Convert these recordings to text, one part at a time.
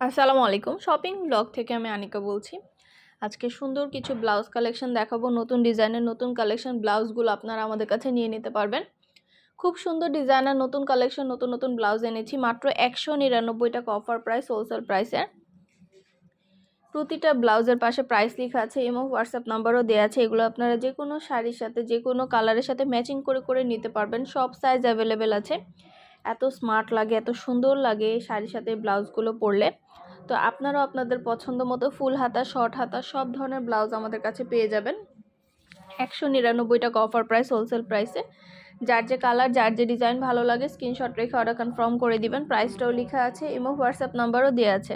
আসসালামু আলাইকুম। Shopping blog থেকে আমি আনিকা বলছি। আজকে সুন্দর কিছু ব্লাউজ কালেকশন দেখাবো। নতুন ডিজাইনের নতুন কালেকশন ব্লাউজগুলো আপনারা আমাদের কাছে নিয়ে নিতে পারবেন। খুব সুন্দর ডিজাইনের নতুন কালেকশন, নতুন নতুন ব্লাউজ এনেছি। মাত্র একশো নিরানব্বই টাকা অফার প্রাইস হোলসেল প্রাইসের প্রতিটা ব্লাউজের পাশে প্রাইস লেখা আছে এবং হোয়াটসঅ্যাপ নাম্বারও দেওয়া আছে। এগুলো আপনারা যে কোনো শাড়ির সাথে যে কোনো কালারের সাথে ম্যাচিং করে করে নিতে পারবেন। সব সাইজ অ্যাভেলেবেল আছে। এত স্মার্ট লাগে, এত সুন্দর লাগে শাড়ির সাথে ব্লাউজগুলো পরলে। তো আপনারাও আপনাদের পছন্দ মতো ফুল হাতা, শর্ট হাতা, সব ধরনের ব্লাউজ আমাদের কাছে পেয়ে যাবেন। একশো নিরানব্বই টাকা অফার প্রাইস, হোলসেল প্রাইসে। যার যে কালার, যার যে ডিজাইন ভালো লাগে, স্ক্রিনশট রেখে অর্ডার কনফার্ম করে দিবেন। প্রাইসটাও লেখা আছে, ইমো, হোয়াটসঅ্যাপ নাম্বারও দেওয়া আছে।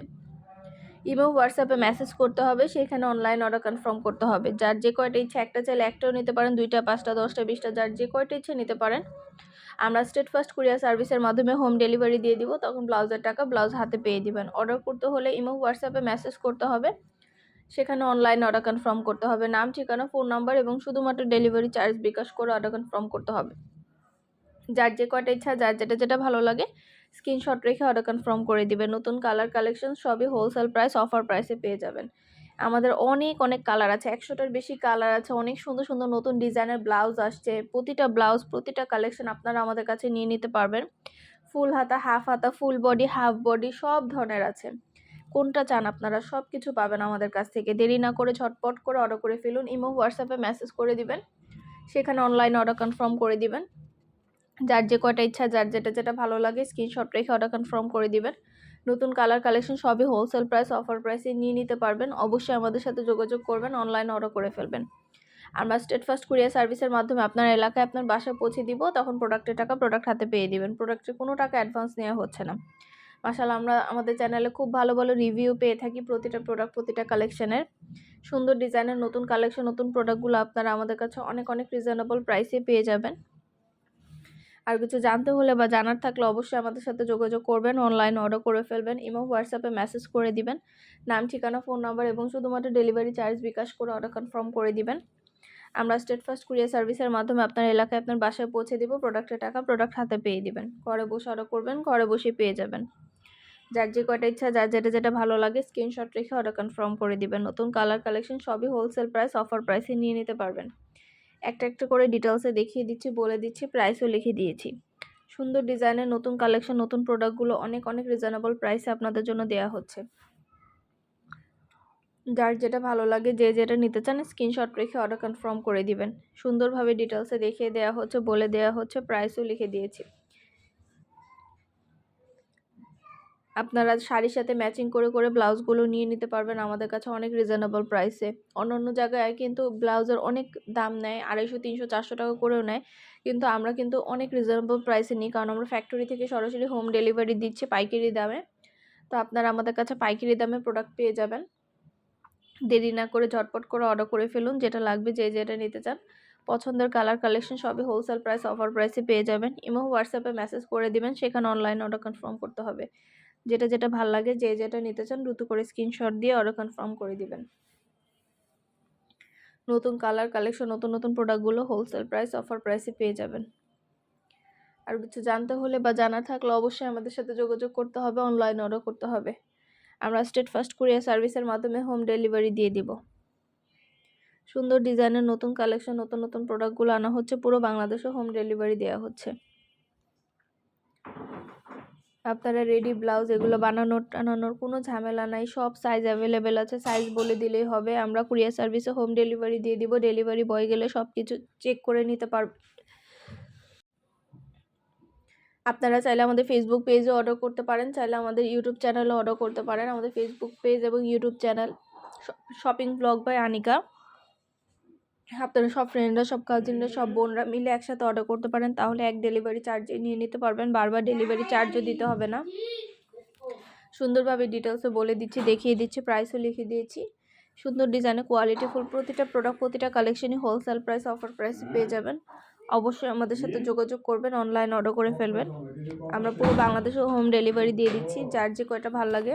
ইমো, হোয়াটসঅ্যাপে মেসেজ করতে হবে, সেখানে অনলাইন অর্ডার কনফার্ম করতে হবে। যার যে কয়টা ইচ্ছে, একটা চাইলে একটাও নিতে পারেন, দুইটা, পাঁচটা, দশটা, বিশটা, যার যে কয়টা ইচ্ছে নিতে পারেন। আমরা স্টেট ফার্স্ট কুরিয়ার সার্ভিসের মাধ্যমে হোম ডেলিভারি দিয়ে দিব, তখন ব্লাউজের টাকা ব্লাউজ হাতে পেয়ে দিবেন। অর্ডার করতে হলে ইমো, হোয়াটসঅ্যাপে মেসেজ করতে হবে। সেখানে অনলাইন অর্ডার কনফার্ম করতে হবে। নাম, ঠিকানা ফোন নাম্বার এবং শুধুমাত্র ডেলিভারি চার্জ বিকাশ করে অর্ডার কনফার্ম করতে হবে। যার যে কয়টা ইচ্ছা, যার যেটা যেটা ভালো লাগে স্ক্রিনশট রেখে অর্ডার কনফার্ম করে দিবেন। নতুন কালার কালেকশন সবই হোলসেল প্রাইস অফার প্রাইসে পেয়ে যাবেন। আমাদের অনেক অনেক কালার আছে। একশোটার বেশি কালার আছে, অনেক সুন্দর সুন্দর নতুন ডিজাইনের ব্লাউজ আসছে। প্রতিটা ব্লাউজ প্রতিটা কালেকশন আপনারা আমাদের কাছে নিয়ে নিতে পারবেন। ফুল হাতা হাফ হাতা ফুল বডি হাফ বডি সব ধরনের আছে। কোনটা চান আপনারা সব কিছু পাবেন আমাদের কাছ থেকে। দেরি না করে ঝটপট করে অর্ডার করে ফেলুন। ইমো হোয়াটসঅ্যাপে মেসেজ করে দিবেন। সেখানে অনলাইন অর্ডার কনফার্ম করে দিবেন। যার যে কয়টা ইচ্ছা, যার যেটা যেটা ভালো লাগে স্ক্রিনশট রেখে অর্ডার কনফার্ম করে দিবেন। নতুন কালার কালেকশন সবই হোলসেল প্রাইস অফার প্রাইসে নিয়ে নিতে পারবেন। অবশ্যই আমাদের সাথে যোগাযোগ করবেন অনলাইন অর্ডার করে ফেলবেন। আমরা স্টেট ফার্স্ট কুরিয়ার সার্ভিসের মাধ্যমে আপনার এলাকায় আপনার বাসায় পৌঁছে দিব, তখন প্রোডাক্টের টাকা প্রোডাক্ট হাতে পেয়ে দিবেন। প্রোডাক্টের কোনো টাকা অ্যাডভান্স নেওয়া হচ্ছে না। মাসাল্লাহ আমরা আমাদের চ্যানেলে খুব ভালো ভালো রিভিউ পেয়ে থাকি প্রতিটা প্রোডাক্ট প্রতিটা কালেকশনের সুন্দর ডিজাইনের নতুন কালেকশন নতুন প্রোডাক্টগুলো আপনারা আমাদের কাছে অনেক অনেক রিজনেবল প্রাইসে পেয়ে যাবেন। আর কিছু জানতে হলে বা জানার থাকলে অবশ্যই আমাদের সাথে যোগাযোগ করবেন অনলাইন অর্ডার করে ফেলবেন এবং হোয়াটসঅ্যাপে মেসেজ করে দিবেন। নাম, ঠিকানা ফোন নাম্বার এবং শুধুমাত্র ডেলিভারি চার্জ বিকাশ করে অর্ডার কনফার্ম করে দিবেন। আমরা স্টেট ফার্স্ট কুরিয়ার সার্ভিসের মাধ্যমে আপনার এলাকায় আপনার বাসায় পৌঁছে দিব প্রোডাক্টের টাকা প্রোডাক্ট হাতে পেয়ে দিবেন। ঘরে বসে অর্ডার করবেন, ঘরে বসে পেয়ে যাবেন। যার যে কয়টা ইচ্ছা, যার যেটা যেটা ভালো লাগে স্ক্রিনশট রেখে অর্ডার কনফার্ম করে দিবেন। নতুন কালার কালেকশন সবই হোলসেল প্রাইস অফার প্রাইসে নিয়ে নিতে পারবেন। একটা একটা করে ডিটেলসে দেখিয়ে দিচ্ছি, বলে দিচ্ছি প্রাইসও লিখে দিয়েছি। সুন্দর ডিজাইনের নতুন কালেকশন নতুন প্রোডাক্টগুলো অনেক অনেক রিজনেবল প্রাইসে আপনাদের জন্য দেয়া হচ্ছে। যার যেটা ভালো লাগে, যে যেটা নিতে চান স্ক্রিনশট রেখে অর্ডার কনফার্ম করে দিবেন। সুন্দরভাবে ডিটেলসে দেখিয়ে দেওয়া হচ্ছে, বলে দেওয়া হচ্ছে প্রাইসও লিখে দিয়েছি। আপনারা শাড়ির সাথে ম্যাচিং করে করে ব্লাউজগুলো নিয়ে নিতে পারবেন আমাদের কাছে অনেক রিজনেবল প্রাইসে। অন্য অন্য জায়গায় কিন্তু ব্লাউজের অনেক দাম নেয়, আড়াইশো, তিনশো, চারশো টাকা করেও নেয়। কিন্তু আমরা কিন্তু অনেক রিজনেবল প্রাইসে নিই, কারণ আমরা ফ্যাক্টরি থেকে সরাসরি হোম ডেলিভারি দিচ্ছি পাইকারি দামে। তো আপনারা আমাদের কাছে পাইকারি দামে প্রোডাক্ট পেয়ে যাবেন। দেরি না করে ঝটপট করে অর্ডার করে ফেলুন, যেটা লাগবে যে যেটা নিতে চান। পছন্দের কালার, কালেকশন সবই হোলসেল প্রাইস অফার প্রাইসে পেয়ে যাবেন। ইমো, হোয়াটসঅ্যাপে মেসেজ করে দিবেন, সেখানে অনলাইন অর্ডার কনফার্ম করতে হবে। যেটা যেটা ভালো লাগে, যে, যেটা নিতে চান, দ্রুত করে স্ক্রিনশট দিয়ে অর্ডার কনফার্ম করে দিবেন। নতুন কালার কালেকশন নতুন নতুন প্রোডাক্টগুলো হোলসেল প্রাইস অফার প্রাইসে পেয়ে যাবেন। আর কিছু জানতে হলে বা জানা থাকলে অবশ্যই আমাদের সাথে যোগাযোগ করতে হবে অনলাইন অর্ডার করতে হবে। আমরা স্টেট ফার্স্ট কুরিয়ার সার্ভিসের মাধ্যমে হোম ডেলিভারি দিয়ে দিব। সুন্দর ডিজাইনের নতুন কালেকশন নতুন নতুন প্রোডাক্টগুলো আনা হচ্ছে, পুরো বাংলাদেশে হোম ডেলিভারি দেওয়া হচ্ছে। আপনারা রেডি ব্লাউজ এগুলো বানানোর, টানানোর কোনো ঝামেলা নাই। সব সাইজ অ্যাভেলেবেল আছে। সাইজ বলে দিলেই হবে। আমরা কুরিয়ার সার্ভিসে হোম ডেলিভারি দিয়ে দিব। ডেলিভারি বয় গেলে সব কিছু চেক করে নিতে পারব আপনারা চাইলে আমাদের ফেসবুক পেজে অর্ডার করতে পারেন। চাইলে আমাদের ইউটিউব চ্যানেলে অর্ডার করতে পারেন। আমাদের ফেসবুক পেজ এবং YouTube channel shopping blog by Anika আপনারা সব ফ্রেন্ডরা সব কাজিনরা সব বোনরা মিলে একসাথে অর্ডার করতে পারেন, তাহলে এক ডেলিভারি চার্জে নিয়ে নিতে পারবেন। বারবার ডেলিভারি চার্জও দিতে হবে না। সুন্দরভাবে ডিটেলসে বলে দিচ্ছি, দেখিয়ে দিচ্ছি প্রাইসও লিখে দিয়েছি। সুন্দর ডিজাইনে কোয়ালিটি ফুল প্রতিটা প্রোডাক্ট প্রতিটা কালেকশনই হোলসেল প্রাইস অফার প্রাইসে পেয়ে যাবেন। অবশ্যই আমাদের সাথে যোগাযোগ করবেন অনলাইন অর্ডার করে ফেলবেন। আমরা পুরো বাংলাদেশে হোম ডেলিভারি দিয়ে দিচ্ছি, যার যে কয়টা ভালো লাগে।